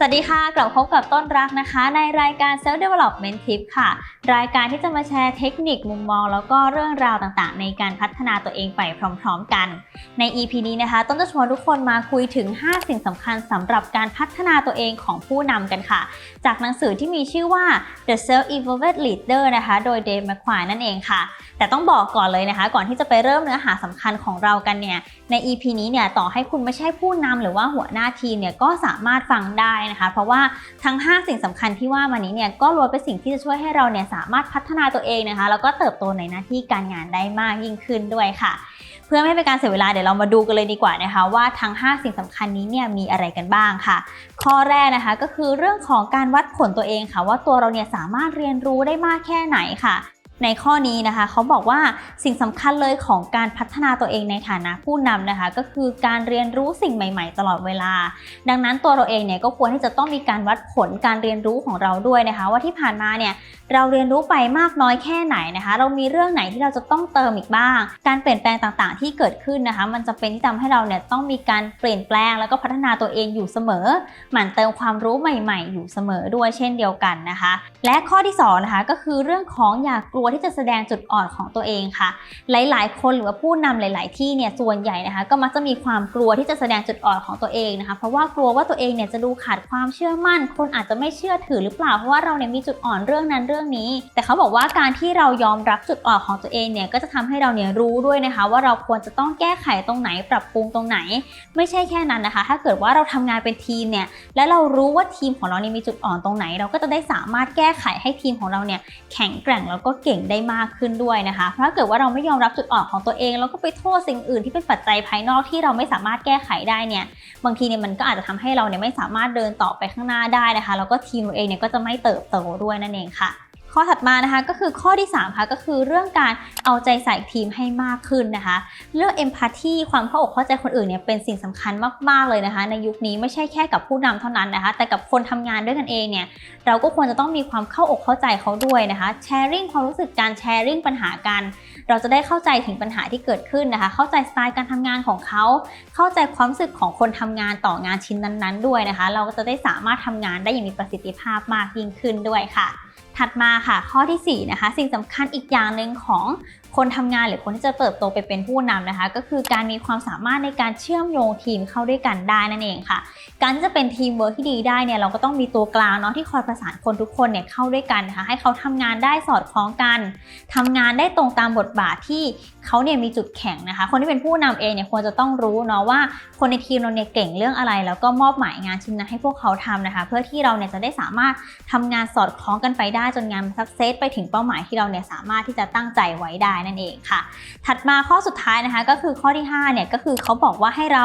สวัสดีค่ะ กลับพบกับต้นรักนะคะ ในรายการ Self Development Tip ค่ะ รายการที่จะมาแชร์เทคนิคมุมมอง แล้วก็เรื่องราวต่างๆ ในการพัฒนาตัวเองไปพร้อมๆกัน ใน EP นี้นะคะ ต้นจะชวนทุกคนมาคุยถึง 5 สิ่งสำคัญสำหรับการพัฒนาตัวเองของผู้นำกันค่ะ จากหนังสือที่มีชื่อว่า The Self Evolved Leader นะคะ โดยเดฟแมคควายนั่นเองค่ะ แต่ต้องบอกก่อนเลยนะคะ ก่อนที่จะไปเริ่มเนื้อหาสำคัญของเรากันเนี่ย ใน EP นี้เนี่ย ต่อให้คุณไม่ใช่ผู้นำหรือว่าหัวหน้าทีมเนี่ย ก็สามารถฟังได้นะคะ เพราะว่าทั้ง 5 สิ่งสำคัญที่ว่ามานี้เนี่ยก็ล้วนเป็นสิ่งที่จะช่วยให้เราเนี่ยสามารถพัฒนาตัวเองนะคะ แล้วก็เติบโตในหน้าที่การงานได้มากยิ่งขึ้นด้วยค่ะ เพื่อไม่ให้เป็นการเสียเวลาเดี๋ยวเรามาดูกันเลยดีกว่านะคะ ว่าทั้ง 5 สิ่งสำคัญนี้เนี่ยมีอะไรกันบ้างค่ะ ข้อแรกนะคะก็คือเรื่องของการวัดผลตัวเองค่ะ ว่าตัวเราเนี่ยสามารถเรียนรู้ได้มากแค่ไหนค่ะ ในข้อนี้นะคะเขาบอกว่าสิ่งสำคัญเลยของการพัฒนาตัวเองในฐานะผู้นำนะคะ ก็คือการเรียนรู้สิ่งใหม่ ๆ ตลอดเวลา ดังนั้นตัวเราเองเนี่ยก็ควรที่จะต้องมีการวัดผลการเรียนรู้ของเราด้วยนะคะ ว่าที่ผ่านมาเนี่ยเราเรียนรู้ไปมากน้อยแค่ไหนนะคะ เรามีเรื่องไหนที่เราจะต้องเติมอีกบ้าง การเปลี่ยนแปลงต่างๆ ที่เกิดขึ้นนะคะ มันจะเป็นที่ทำให้เราเนี่ยต้องมีการเปลี่ยนแปลงแล้วก็พัฒนาตัวเองอยู่เสมอ หมั่นเติมความรู้ใหม่ ๆ อยู่เสมอด้วยเช่นเดียวกันนะคะ และข้อที่สองนะคะก็คือเรื่องของอย่ากลัวที่จะแสดงจุดอ่อนของตัวเองค่ะ หลาย ๆ คนหรือว่าผู้นำหลาย ๆ ที่เนี่ยส่วนใหญ่นะคะก็มักจะมีความกลัวที่จะแสดงจุดอ่อนของตัวเองนะคะ เพราะว่ากลัวว่าตัวเองเนี่ยจะดูขาดความเชื่อมั่น คนอาจจะไม่เชื่อถือหรือเปล่าเพราะว่าเราเนี่ยมีจุดอ่อนเรื่องนั้นเรื่องนี้ แต่เขาบอกว่าการที่เรายอมรับจุดอ่อนของตัวเองเนี่ยก็จะทำให้เราเนี่ยรู้ด้วยนะคะ ว่าเราควรจะต้องแก้ไขตรงไหนปรับปรุงตรงไหน ไม่ใช่แค่นั้นนะคะ ถ้าเกิดว่าเราทำงานเป็นทีมเนี่ยและเรารู้ว่าทีมของเราเนี่ยมีจุดอ่อนตรงไหน เราก็จะได้สามารถแก้ไขให้ทีมของเราเนี่ยแข็งแกร่งแล้วก็เก่งได้มากขึ้นด้วยนะคะ เพราะถ้าเกิดว่าเราไม่ยอมรับจุดอ่อนของตัวเอง แล้วก็ไปโทษสิ่งอื่นที่เป็นปัจจัยภายนอกที่เราไม่สามารถแก้ไขได้เนี่ย บางทีเนี่ยมันก็อาจจะทำให้เราเนี่ยไม่สามารถเดินต่อไปข้างหน้าได้นะคะ แล้วก็ทีมเราเองเนี่ยก็จะไม่เติบโตด้วยนั่นเองค่ะ ข้อถัดมานะคะก็คือข้อที่3ค่ะก็คือเรื่องการเอาใจใส่ทีมให้มากขึ้นนะคะ เรื่องเอมพัตตีความเข้าอกเข้าใจคนอื่นเนี่ยเป็นสิ่งสำคัญมากๆเลยนะคะ ในยุคนี้ไม่ใช่แค่กับผู้นำเท่านั้นนะคะ แต่กับคนทำงานด้วยกันเองเนี่ยเราก็ควรจะต้องมีความเข้าอกเข้าใจเขาด้วยนะคะแชร์ริ่งความรู้สึกการแชร์ริ่งปัญหากันเราจะได้เข้าใจถึงปัญหาที่เกิดขึ้นนะคะ เข้าใจสไตล์การทำงานของเขา เข้าใจความรู้สึกของคนทำงานต่องานชิ้นนั้นๆ ด้วยนะคะ เราก็จะได้สามารถทำงานได้อย่างมีประสิทธิภาพมากยิ่งขึ้นด้วยค่ะ ถัดมาค่ะข้อทีสี่4 นะคะ สิ่งสำคัญอีกอย่างหนึ่งของคนทำงานหรือคนที่จะเติบโตไปเป็นผู้นำนะคะ ก็คือการมีความสามารถในการเชื่อมโยงทีมเข้าด้วยกันได้นั่นเองค่ะ การที่จะเป็นทีมเวิร์กที่ดีได้เนี่ยเราก็ต้องมีตัวกลางเนาะที่คอยประสานคนทุกคนเนี่ยเข้าด้วยกันนะคะให้เขาทำงานได้สอดคล้องกันทำงานได้ตรงตามบทบาทที่เขาเนี่ยมีจุดแข็งนะคะ คนที่เป็นผู้นำเองเนี่ยควรจะต้องรู้เนาะว่าคนในทีมเราเนี่ยเก่งเรื่องอะไร แล้วก็มอบหมายงานชิ้นนั้นให้พวกเขาทำนะคะ เพื่อที่เราเนี่ยจะได้สามารถทำงานสอดคล้องกันไปได้จนงานสักเซสไปถึงเป้าหมายที่เราเนี่ยสามารถที่จะตั้งใจไว้ได้นั่นเองค่ะ ถัดมาข้อสุดท้ายนะคะก็คือข้อที่5เนี่ยก็คือเขาบอกว่าให้เรา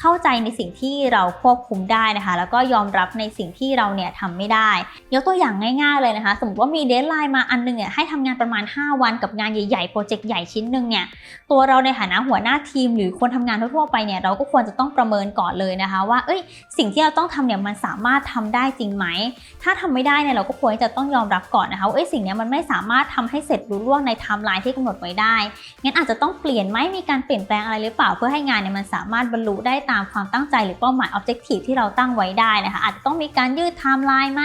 เข้าใจในสิ่งที่เราควบคุมได้นะคะ แล้วก็ยอมรับในสิ่งที่เราเนี่ยทำไม่ได้ ยกตัวอย่างง่ายๆเลยนะคะ สมมติว่ามีเดทไลน์มาอันหนึงเนี่ยให้ทำงานประมาณ 5 วันกับงานใหญ่ๆโปรเจกต์ใหญ่ชิ้นหนึ่งเนี่ยตัวเราในฐานะหัวหน้าทีม หรือคนทำงานทั่วๆไปเนี่ยเราก็ควรจะต้องประเมินก่อนเลยนะคะ ว่าเอ้ยสิ่งที่เราต้องทำเนี่ยมันสามารถทำได้จริงไหม ถ้าทำไม่ได้เนี่ยเราก็ควรจะต้องยอมรับก่อนนะคะว่าสิ่งนี้มันไม่สามารถทำให้เสร็จรุ่ล่วงในไทม์ไลน์ที่กำหนดไว้ได้ งั้นอาจจะต้องเปลี่ยนไหมมีการเปลี่ยนแปลงอะไรหรือเปล่าเพื่อให้งานเนี่ยมันสามารถบรรลุได้ตามความตั้งใจหรือเป้าหมาย objective ที่เราตั้งไว้ได้นะคะอาจจะต้องมีการยืดไทม์ไลน์ไหม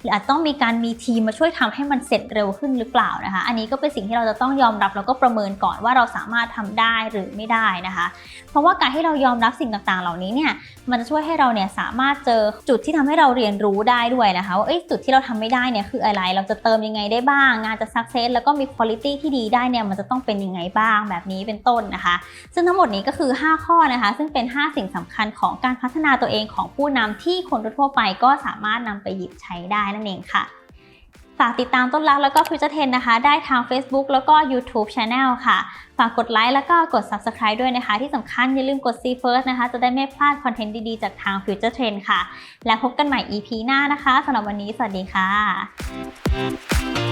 หรืออาจต้องมีการมีทีมมาช่วยทำให้มันเสร็จเร็วขึ้นหรือเปล่านะคะ อันนี้ก็เป็นสิ่งที่เราจะต้องยอมรับแล้วก็ประเมินก่อนว่าเราสามารถทำได้หรือไม่ได้นะคะ เพราะว่าการที่เรายอมรับสิ่งต่างๆ เหล่านี้เนี่ยมันจะช่วยให้เราเนี่ยสามารถเจอจุดที่ทำให้เราเรียนรู้ได้ด้วยนะคะว่าจุดที่เราทำไม่ได้เนี่ยคืออะไรเราจะเติมยังไงได้บ้าง งานจะสักเซสแล้วก็มีคุณภาพที่ดีได้เนี่ยมันจะต้องเป็นยังไงบ้างแบบนี้เป็นต้นนะคะ ซึ่งทั้งหมดนี้ก็คือ 5 ข้อนะคะ ซึ่งเป็น 5 สิ่งสำคัญของการพัฒนาตัวเองของผู้นำที่คนทั่วไปก็สามารถนำไปหยิบใช้ได้นั่นเองค่ะ ฝากติดตามต้นรักแล้วก็ฟิวเจอร์เทนนะคะ ได้ทาง Facebook แล้วก็ YouTube Channel ค่ะ ฝากกดไลค์แล้วก็กด Subscribe ด้วยนะคะ ที่สำคัญอย่าลืมกด See First นะคะ จะได้ไม่พลาดคอนเทนต์ดีๆ จากทาง Future Trend ค่ะ และพบกันใหม่ EP หน้านะคะสำหรับวันนี้ สวัสดีค่ะ